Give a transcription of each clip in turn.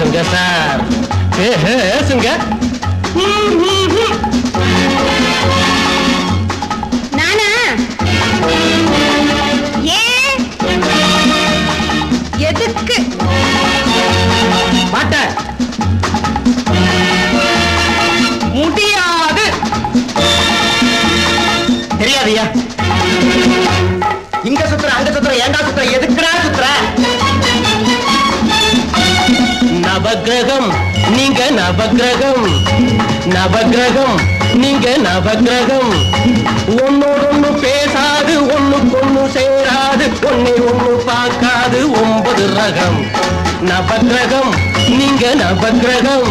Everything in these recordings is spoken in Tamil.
பேசுங்க சார். பேசுங்க நானா? ஏன் எதுக்கு? மாட்டேன் முடியாது. தெரியாதுயா இங்க சுத்துற அங்க சுத்துற ஏண்டா சுத்துற எதுக்குடா சுத்துற நவக்கிரகம் நீங்க நவக்கிரகம் நவக்கிரகம் நீங்க நவக்கிரகம் ஒன்னோடு ஒண்ணு பேசாது ஒண்ணுக்கொண்ணு சேராது ஒண்ணை ஒண்ணு பார்க்காது ஒன்பது ரகம். நவக்கிரகம் நீங்க நவக்கிரகம்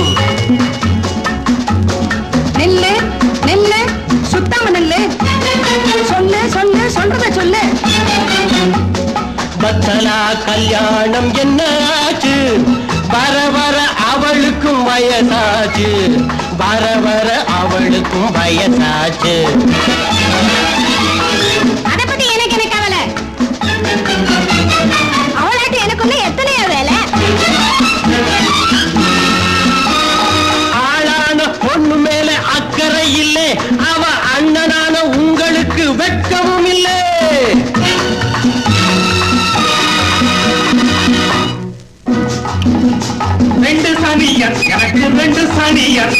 நெல்லு நெல்லு சுத்தாம நெல்லு. சொல்லு சொல்லு சொல்றத சொல்லு. பத்தலா கல்யாணம் வர அவளுக்கும் வயசாச்சு. வர வர அவளுக்கும் வயசாச்சு. அத பத்தி எனக்கு என்ன கவலை? அவளாட்டு எனக்குள்ள எத்தனையோ வேலை? ஆளான பொண்ணு மேல அக்கறை இல்லை. அவ அண்ணனான உங்களுக்கு வெட்கமும் இல்லை. எனக்கு ரெண்டு சனியன்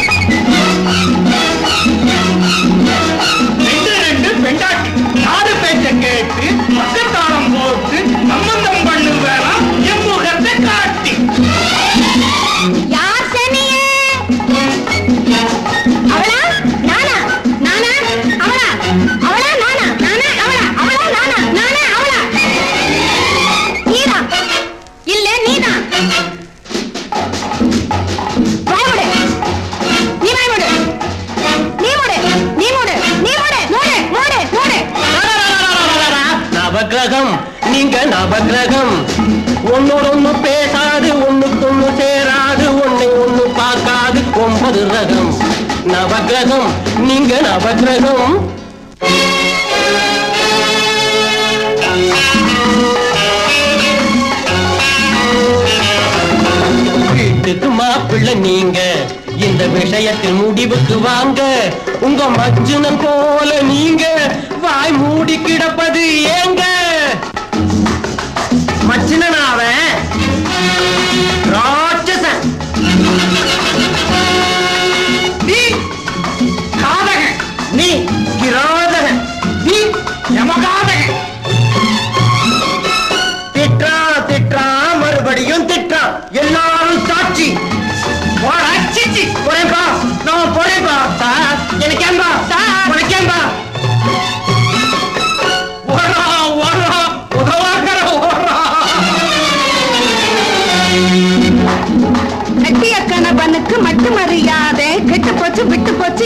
நவக்கிரகம் நீங்க நவக்கிரகம். ஒன்னோட ஒண்ணு பேசாது ஒண்ணுக்கொண்ணு சேராது ஒன்னை ஒண்ணு பார்க்காது ஒன்பது ரகம். நவக்கிரகம் நீங்க நவக்கிரகம். வீட்டுக்கு மாப்பிள்ளை நீங்க இந்த விஷயத்தில் முடிவுக்கு வாங்க. உங்க மஜ்ஜுனம் போல நீங்க வாய் மூடி கிடப்பது ஏங்க? மச்சினன்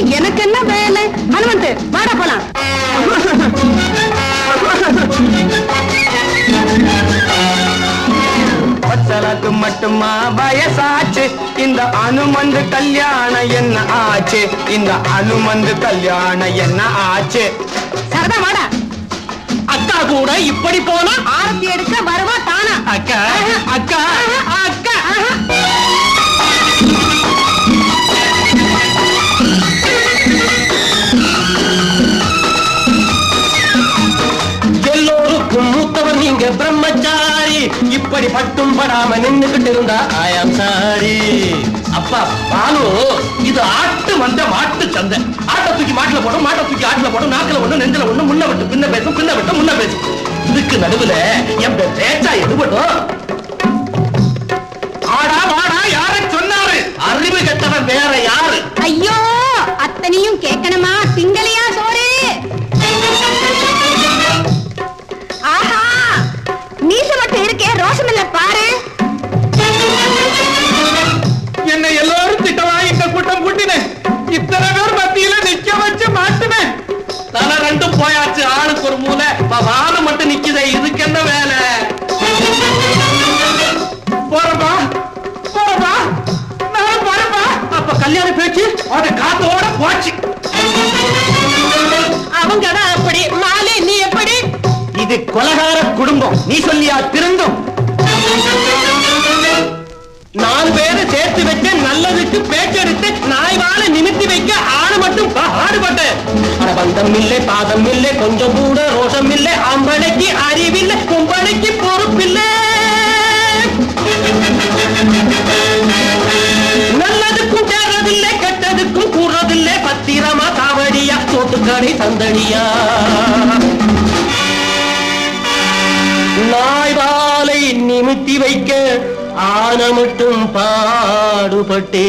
எனக்கு என்ன வேலை? ஹனுமந்த் வாடா போலாம். பச்சலக்கு மட்டுமா வயசாச்சு? இந்த அனுமந்து கல்யாணம் என்ன ஆச்சு? இந்த அனுமந்து கல்யாணம் என்ன ஆச்சு? சரதா வாடா. அக்கா கூட இப்படி போனா? ஆரத்தி எடுக்க பட்டும் படாம நின்னுகிட்டு இருந்தா ஆயாம் சாரி அப்பா பாலு இது ஆட்டு வந்த மாட்டு சந்தை. ஆட்டை தூக்கி மாட்டுல போடும் மாட்டை தூக்கி ஆட்டுல போடும் நாக்குல ஒண்ணு நெஞ்சில ஒண்ணு முன்ன விட்டு பின்ன பேசும் பின்ன விட்டு முன்ன பேசும். இதுக்கு நடுவுல என் பேச்சா எடுபடும் காத்தோட போச்சு. அவங்க அப்படி. மாலே நீ எப்படி? இது கொலகார குடும்பம். நீ சொல்லியா திருந்தும்? நாலு பேரை சேர்த்து வச்ச நல்லதுக்கு பேச்செடுத்து நாய் வாழ நிமித்தி வைக்க ஆளு மட்டும் பாடுபட்டேன் அட பந்தம் இல்லை பாதம் இல்லை கொஞ்சம் கூட ரோஷம் இல்லை ஆம்பளைக்கு அறிவில்லை கும்பளைக்கு கடை தோட்டுக்கடை நாய்வாலை நிமித்தி வைக்க ஆன மட்டும் பாடுபட்டே.